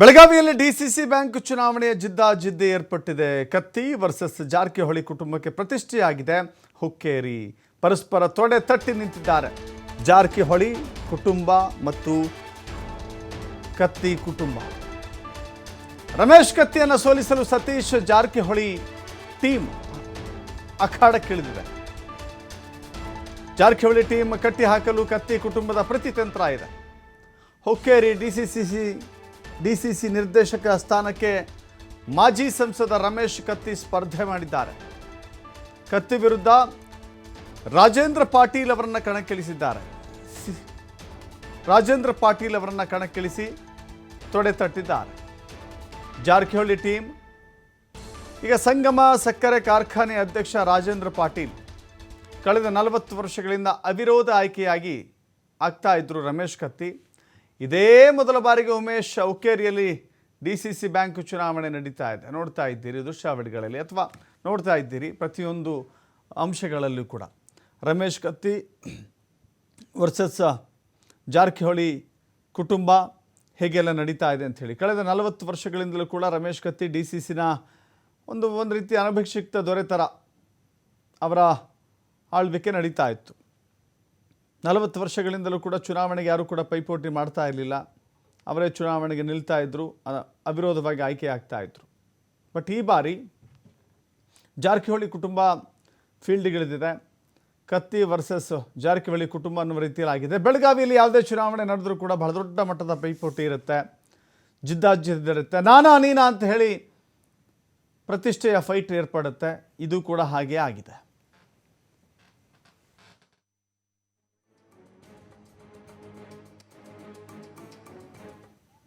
ಬೆಳಗಾವಿಯಲ್ಲಿ DCC bank ಚುನಾವಣೆಯ ಜಿದ್ದಾಜಿದ್ದಿ ಏರ್ಪಟ್ಟಿದೆ. ಕತ್ತಿ ವರ್ಸಸ್ ಜಾರಕಿಹೊಳಿ ಕುಟುಂಬಕ್ಕೆ ಪ್ರತಿಷ್ಠೆಯಾಗಿದೆ. ಹುಕ್ಕೇರಿ ಪರಸ್ಪರ ತೊಡೆ ತಟ್ಟಿ ನಿಂತಿದ್ದಾರೆ. ಜಾರಕಿಹೊಳಿ ಕುಟುಂಬ ಮತ್ತು ಕತ್ತಿ ಕುಟುಂಬ. ರಮೇಶ್ ಕತ್ತಿಯನ್ನು ಸೋಲಿಸಲು ಸತೀಶ್ ಜಾರಕಿಹೊಳಿ ಟೀಮ್ ಅಖಾಡಕ್ಕಿಳಿದಿದೆ. ಜಾರಕಿಹೊಳಿ ಟೀಮ್ ಕಟ್ಟಿ ಹಾಕಲು ಕತ್ತಿ ಕುಟುಂಬದ ಪ್ರತಿತಂತ್ರ ಇದೆ. ಹುಕ್ಕೇರಿ ಡಿಸಿಸಿಸಿ ಡಿಸಿಸಿ ನಿರ್ದೇಶಕ ಸ್ಥಾನಕ್ಕೆ ಮಾಜಿ ಸಂಸದ ರಮೇಶ್ ಕತ್ತಿ ಸ್ಪರ್ಧೆ ಮಾಡಿದ್ದಾರೆ. ಕತ್ತಿ ವಿರುದ್ಧ ರಾಜೇಂದ್ರ ಪಾಟೀಲ್ ಅವರನ್ನು ಕಣಕ್ಕಿಳಿಸಿದ್ದಾರೆ. ರಾಜೇಂದ್ರ ಪಾಟೀಲ್ ಅವರನ್ನು ಕಣಕ್ಕಿಳಿಸಿ ತೊಡೆ ತಟ್ಟಿದ್ದಾರೆ. ಜಾರಕಿಹೊಳಿ ಟೀಮ್ ಈಗ ಸಂಗಮ ಸಕ್ಕರೆ ಕಾರ್ಖಾನೆ ಅಧ್ಯಕ್ಷ ರಾಜೇಂದ್ರ ಪಾಟೀಲ್ ಕಳೆದ ನಲವತ್ತು ವರ್ಷಗಳಿಂದ ಅವಿರೋಧ ಆಯ್ಕೆಯಾಗಿ ಆಗ್ತಾ ಇದ್ರು ರಮೇಶ್ ಕತ್ತಿ. ಇದೇ ಮೊದಲ ಬಾರಿಗೆ ಉಮೇಶ್ ಶೌಕೇರಿಯಲ್ಲಿ ಡಿ ಸಿ ಸಿ ಬ್ಯಾಂಕ್ ಚುನಾವಣೆ ನಡೀತಾ ಇದೆ. ನೋಡ್ತಾ ಇದ್ದೀರಿ ದೃಶ್ಯಾವಳಿಗಳಲ್ಲಿ ಅಥವಾ ನೋಡ್ತಾ ಇದ್ದೀರಿ ಪ್ರತಿಯೊಂದು ಅಂಶಗಳಲ್ಲೂ ಕೂಡ. ರಮೇಶ್ ಕತ್ತಿ ವರ್ಸಸ್ ಜಾರಕಿಹೊಳಿ ಕುಟುಂಬ ಹೇಗೆಲ್ಲ ನಡೀತಾ ಇದೆ ಅಂಥೇಳಿ ಕಳೆದ ನಲವತ್ತು ವರ್ಷಗಳಿಂದಲೂ ಕೂಡ ರಮೇಶ್ ಕತ್ತಿ ಡಿ ಸಿ ಸಿನ ಒಂದು ಒಂದು ರೀತಿ ಅನಭಿಕ್ಷಿಕ್ತ ದೊರೆ ಥರ ಅವರ ಆಳ್ವಿಕೆ ನಡೀತಾ ಇತ್ತು. ನಲವತ್ತು ವರ್ಷಗಳಿಂದಲೂ ಕೂಡ ಚುನಾವಣೆಗೆ ಯಾರೂ ಕೂಡ ಪೈಪೋಟಿ ಮಾಡ್ತಾ ಇರಲಿಲ್ಲ. ಅವರೇ ಚುನಾವಣೆಗೆ ನಿಲ್ತಾ ಇದ್ದರು ಅವಿರೋಧವಾಗಿ ಆಯ್ಕೆ ಆಗ್ತಾ ಇದ್ರು. ಬಟ್ ಈ ಬಾರಿ ಜಾರಕಿಹೊಳಿ ಕುಟುಂಬ ಫೀಲ್ಡ್ಗಿಳಿದಿದೆ. ಕತ್ತಿ ವರ್ಸಸ್ ಜಾರಕಿಹೊಳಿ ಕುಟುಂಬ ಅನ್ನುವ ರೀತಿಯಲ್ಲಿ ಆಗಿದೆ ಬೆಳಗಾವಿಯಲ್ಲಿ ಯಾವುದೇ ಚುನಾವಣೆ ನಡೆದರೂ ಕೂಡ ಬಹಳ ದೊಡ್ಡ ಮಟ್ಟದ ಪೈಪೋಟಿ ಇರುತ್ತೆ. ಜಿದ್ದಾಜಿದ್ದಿರುತ್ತೆ. ನಾನಾ ನೀನಾ ಅಂತ ಹೇಳಿ ಪ್ರತಿಷ್ಠೆಯ ಫೈಟ್ ಏರ್ಪಡುತ್ತೆ. ಇದು ಕೂಡ ಹಾಗೆ ಆಗಿದೆ.